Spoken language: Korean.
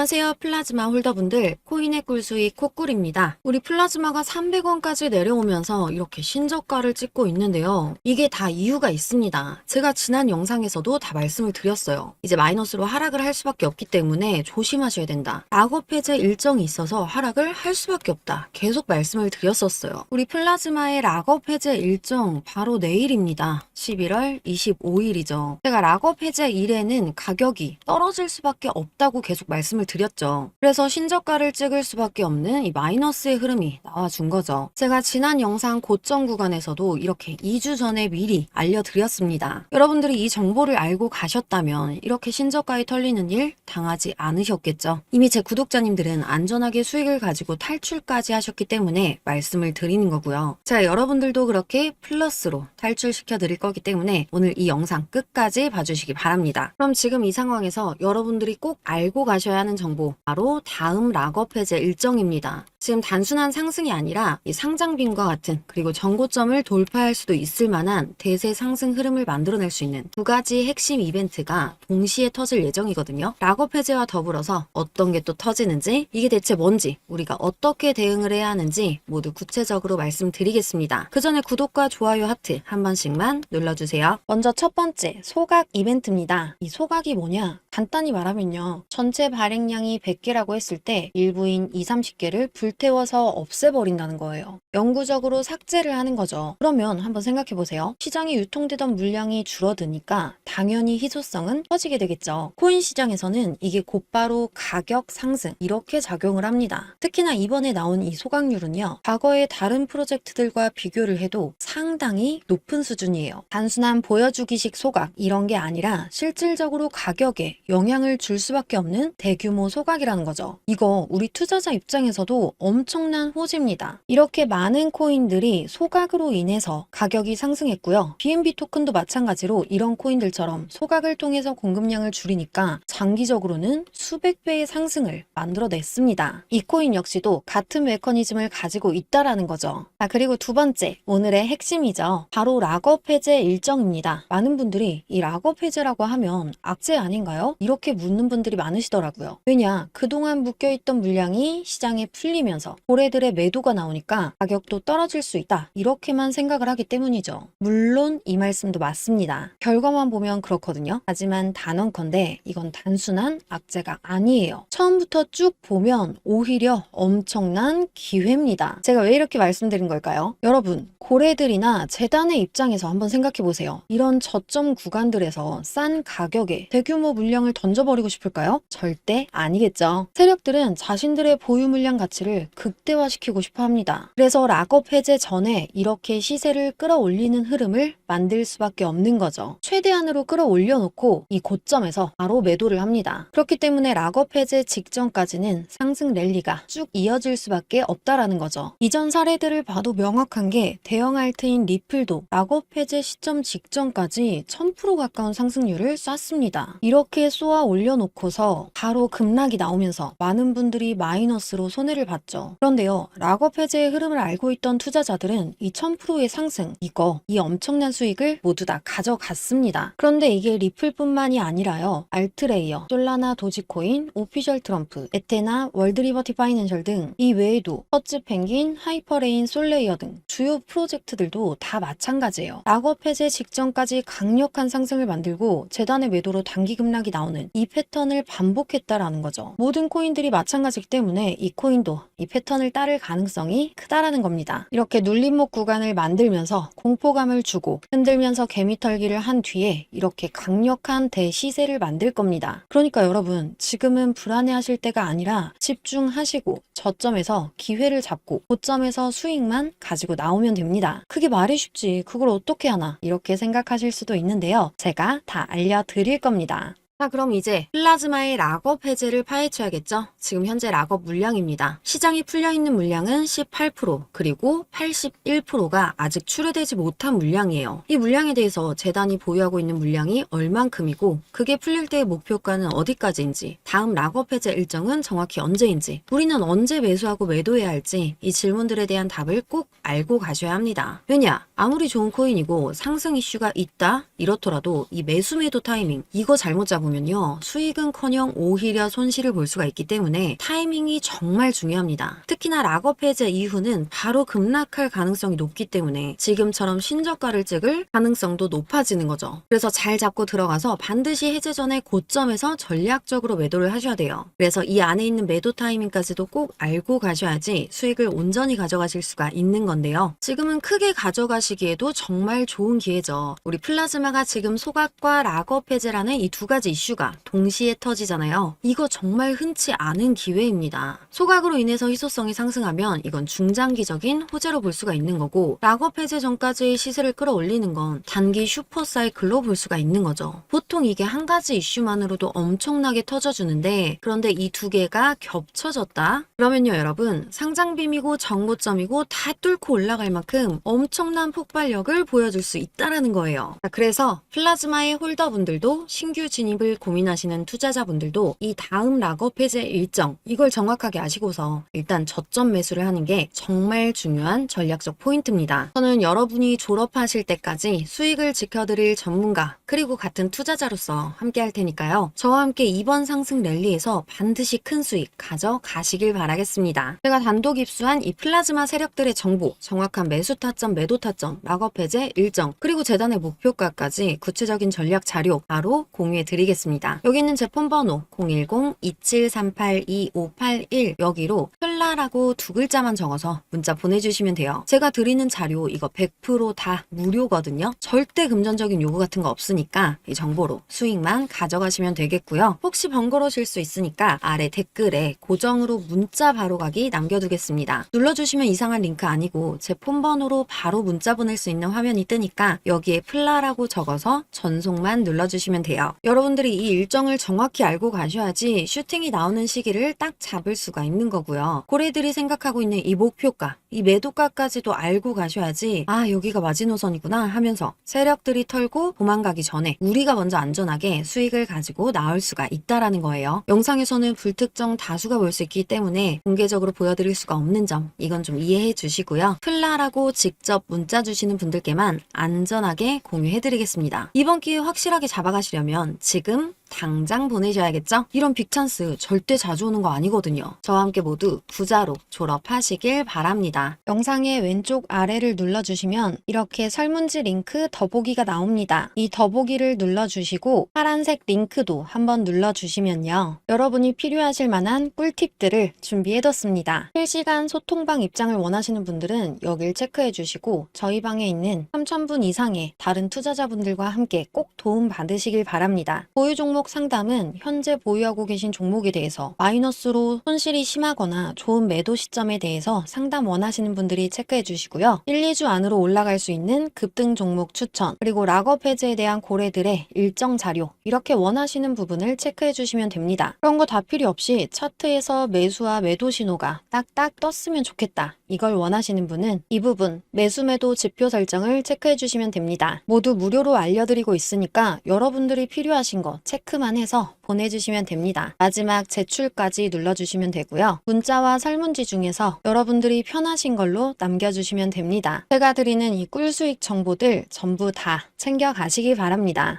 안녕하세요 플라즈마 홀더분들 코인의 꿀수익 코꿀입니다. 우리 플라즈마가 300원까지 내려오면서 이렇게 신저가를 찍고 있는데요. 이게 다 이유가 있습니다. 제가 지난 영상에서도 다 말씀을 드렸어요. 이제 마이너스로 하락을 할 수밖에 없기 때문에 조심하셔야 된다. 악업 해제 일정이 있어서 하락을 할 수밖에 없다. 계속 말씀을 드렸었어요. 우리 플라즈마의 락업 해제 일정 바로 내일입니다. 11월 25일이죠. 제가 락업 해제 일에는 가격이 떨어질 수밖에 없다고 계속 말씀을 드렸죠. 그래서 신저가를 찍을 수밖에 없는 이 마이너스의 흐름이 나와준 거죠. 제가 지난 영상 고점 구간에서도 이렇게 2주 전에 미리 알려드렸습니다. 여러분들이 이 정보를 알고 가셨다면 이렇게 신저가에 털리는 일 당하지 않으셨겠죠. 이미 제 구독자님들은 안전하게 수익을 가지고 탈출까지 하셨기 때문에 말씀을 드리는 거고요. 자, 여러분들도 그렇게 플러스로 탈출시켜 드릴 거기 때문에 오늘 이 영상 끝까지 봐주시기 바랍니다. 그럼 지금 이 상황에서 여러분들이 꼭 알고 가셔야 하는 정보 바로 다음 락업 해제 일정입니다. 지금 단순한 상승이 아니라 이 상장빈과 같은 그리고 정고점을 돌파할 수도 있을 만한 대세 상승 흐름을 만들어낼 수 있는 두 가지 핵심 이벤트가 동시에 터질 예정이거든요. 락업 해제와 더불어서 어떤 게 또 터지는지 이게 대체 뭔지 우리가 어떻게 대응을 해야 하는지 모두 구체적으로 말씀드리겠습니다. 그 전에 구독과 좋아요 하트 한 번씩만 눌러주세요. 먼저 첫 번째 소각 이벤트입니다. 이 소각이 뭐냐? 간단히 말하면요. 전체 발행량이 100개라고 했을 때 일부인 2, 30개를 불 태워서 없애버린다는 거예요. 영구적으로 삭제를 하는 거죠. 그러면 한번 생각해 보세요. 시장에 유통되던 물량이 줄어드니까 당연히 희소성은 커지게 되겠죠. 코인 시장에서는 이게 곧바로 가격 상승 이렇게 작용을 합니다. 특히나 이번에 나온 이 소각률은요. 과거의 다른 프로젝트들과 비교를 해도 상당히 높은 수준이에요. 단순한 보여주기식 소각 이런 게 아니라 실질적으로 가격에 영향을 줄 수밖에 없는 대규모 소각이라는 거죠. 이거 우리 투자자 입장에서도 엄청난 호재입니다. 이렇게 많은 코인들이 소각으로 인해서 가격이 상승했고요. BNB 토큰도 마찬가지로 이런 코인들처럼 소각을 통해서 공급량을 줄이니까 장기적으로는 수백 배의 상승을 만들어냈습니다. 이 코인 역시도 같은 메커니즘을 가지고 있다라는 거죠. 아, 그리고 두 번째, 오늘의 핵심이죠. 바로 락업 해제 일정입니다. 많은 분들이 이 락업 해제라고 하면 악재 아닌가요? 이렇게 묻는 분들이 많으시더라고요. 왜냐, 그동안 묶여있던 물량이 시장에 풀리면 서 고래들의 매도가 나오니까 가격도 떨어질 수 있다. 이렇게만 생각을 하기 때문이죠. 물론 이 말씀도 맞습니다. 결과만 보면 그렇거든요. 하지만 단언컨대 이건 단순한 악재가 아니에요. 처음부터 쭉 보면 오히려 엄청난 기회입니다. 제가 왜 이렇게 말씀드린 걸까요? 여러분, 고래들이나 재단의 입장에서 한번 생각해 보세요. 이런 저점 구간들에서 싼 가격에 대규모 물량을 던져버리고 싶을까요? 절대 아니겠죠. 세력들은 자신들의 보유 물량 가치를 극대화시키고 싶어 합니다. 그래서 락업 해제 전에 이렇게 시세를 끌어올리는 흐름을 만들 수밖에 없는 거죠. 최대한으로 끌어올려 놓고 이 고점에서 바로 매도를 합니다. 그렇기 때문에 락업 해제 직전까지는 상승 랠리가 쭉 이어질 수밖에 없다라는 거죠. 이전 사례들을 봐도 명확한 게 대형 알트인 리플도 락업 해제 시점 직전까지 1000% 가까운 상승률을 쐈습니다. 이렇게 쏘아 올려놓고서 바로 급락이 나오면서 많은 분들이 마이너스로 손해를 봤죠. 그런데요, 락업 해제의 흐름을 알고 있던 투자자들은 이 1000%의 상승, 이거, 이 엄청난 수익을 모두 다 가져갔습니다. 그런데 이게 리플뿐만이 아니라요, 알트레이어, 솔라나 도지코인, 오피셜 트럼프, 에테나, 월드리버티 파이낸셜 등 이 외에도 퍼츠 펭귄, 하이퍼레인, 솔레이어 등 주요 프로젝트들도 다 마찬가지예요. 락업 해제 직전까지 강력한 상승을 만들고 재단의 매도로 단기 급락이 나오는 이 패턴을 반복했다라는 거죠. 모든 코인들이 마찬가지이기 때문에 이 코인도 이 패턴을 따를 가능성이 크다라는 겁니다. 이렇게 눌림목 구간을 만들면서 공포감을 주고 흔들면서 개미털기를 한 뒤에 이렇게 강력한 대시세를 만들 겁니다. 그러니까 여러분 지금은 불안해하실 때가 아니라 집중하시고 저점에서 기회를 잡고 고점에서 수익만 가지고 나오면 됩니다. 그게 말이 쉽지 그걸 어떻게 하나 이렇게 생각하실 수도 있는데요. 제가 다 알려드릴 겁니다. 자, 그럼 이제 플라즈마의 락업 해제를 파헤쳐야겠죠? 지금 현재 락업 물량입니다. 시장이 풀려있는 물량은 18%, 그리고 81%가 아직 출회되지 못한 물량이에요. 이 물량에 대해서 재단이 보유하고 있는 물량이 얼만큼이고, 그게 풀릴 때의 목표가는 어디까지인지, 다음 락업 해제 일정은 정확히 언제인지, 우리는 언제 매수하고 매도해야 할지, 이 질문들에 대한 답을 꼭 알고 가셔야 합니다. 왜냐? 아무리 좋은 코인이고 상승 이슈가 있다? 이렇더라도 이 매수 매도 타이밍, 이거 잘못 잡으면 보면요. 수익은커녕 오히려 손실을 볼 수가 있기 때문에 타이밍이 정말 중요합니다. 특히나 락업 해제 이후는 바로 급락할 가능성이 높기 때문에 지금처럼 신저가를 찍을 가능성도 높아지는 거죠. 그래서 잘 잡고 들어가서 반드시 해제 전에 고점에서 전략적으로 매도를 하셔야 돼요. 그래서 이 안에 있는 매도 타이밍까지도 꼭 알고 가셔야지 수익을 온전히 가져가실 수가 있는 건데요. 지금은 크게 가져가시기에도 정말 좋은 기회죠. 우리 플라즈마가 지금 소각과 락업 해제라는 이 두 가지 이슈가 동시에 터지잖아요. 이거 정말 흔치 않은 기회입니다. 소각으로 인해서 희소성이 상승하면 이건 중장기적인 호재로 볼 수가 있는 거고 락업 해제 전까지의 시세를 끌어올리는 건 단기 슈퍼 사이클로 볼 수가 있는 거죠. 보통 이게 한 가지 이슈만으로도 엄청나게 터져주는데 그런데 이 두 개가 겹쳐졌다? 그러면요 여러분 상장빔이고 정고점이고 다 뚫고 올라갈 만큼 엄청난 폭발력을 보여줄 수 있다라는 거예요. 자, 그래서 플라즈마의 홀더분들도 신규 진입을 고민하시는 투자자분들도 이 다음 락업 해제 일정 이걸 정확하게 아시고서 일단 저점 매수를 하는 게 정말 중요한 전략적 포인트입니다. 저는 여러분이 졸업하실 때까지 수익을 지켜드릴 전문가 그리고 같은 투자자로서 함께 할 테니까요. 저와 함께 이번 상승 랠리에서 반드시 큰 수익 가져가시길 바라겠습니다. 제가 단독 입수한 이 플라즈마 세력들의 정보, 정확한 매수 타점, 매도 타점, 락업 해제 일정, 그리고 재단의 목표가까지 구체적인 전략 자료 바로 공유해 드리겠습니다. 여기 있는 제 폰번호 010-2738-2581 여기로 플라라고 두 글자만 적어서 문자 보내주시면 돼요. 제가 드리는 자료 이거 100%다 무료거든요. 절대 금전적인 요구 같은 거 없으니까 이 정보로 수익만 가져가시면 되겠고요. 혹시 번거로우실 수 있으니까 아래 댓글에 고정으로 문자 바로 가기 남겨두겠습니다. 눌러주시면 이상한 링크 아니고 제 폰 번호로 바로 문자 보낼 수 있는 화면이 뜨니까 여기에 플라라고 적어서 전송만 눌러주시면 돼요. 여러분들 이 이 일정을 정확히 알고 가셔야지 슈팅이 나오는 시기를 딱 잡을 수가 있는 거고요. 고래들이 생각하고 있는 이 목표가, 이 매도가까지도 알고 가셔야지 아 여기가 마지노선이구나 하면서 세력들이 털고 도망가기 전에 우리가 먼저 안전하게 수익을 가지고 나올 수가 있다라는 거예요. 영상에서는 불특정 다수가 볼 수 있기 때문에 공개적으로 보여드릴 수가 없는 점 이건 좀 이해해 주시고요. 플라라고 직접 문자 주시는 분들께만 안전하게 공유해드리겠습니다. 이번 기회 확실하게 잡아가시려면 지금 baktım. 당장 보내셔야겠죠? 이런 빅찬스 절대 자주 오는 거 아니거든요. 저와 함께 모두 부자로 졸업하시길 바랍니다. 영상의 왼쪽 아래를 눌러주시면 이렇게 설문지 링크 더보기가 나옵니다. 이 더보기를 눌러주시고 파란색 링크도 한번 눌러주시면요. 여러분이 필요하실 만한 꿀팁들을 준비해뒀습니다. 실시간 소통방 입장을 원하시는 분들은 여길 체크해 주시고 저희 방에 있는 3,000분 이상의 다른 투자자분들과 함께 꼭 도움 받으시길 바랍니다. 보유 종목 상담은 현재 보유하고 계신 종목에 대해서 마이너스로 손실이 심하거나 좋은 매도 시점에 대해서 상담 원하시는 분들이 체크해 주시고요. 1, 2주 안으로 올라갈 수 있는 급등 종목 추천, 그리고 락업 해제에 대한 고래들의 일정 자료, 이렇게 원하시는 부분을 체크해 주시면 됩니다. 그런 거 다 필요 없이 차트에서 매수와 매도 신호가 딱딱 떴으면 좋겠다. 이걸 원하시는 분은 이 부분 매수 매도 지표 설정을 체크해 주시면 됩니다. 모두 무료로 알려드리고 있으니까 여러분들이 필요하신 거 체크만 해서 보내주시면 됩니다. 마지막 제출까지 눌러주시면 되고요. 문자와 설문지 중에서 여러분들이 편하신 걸로 남겨주시면 됩니다. 제가 드리는 이 꿀수익 정보들 전부 다 챙겨가시기 바랍니다.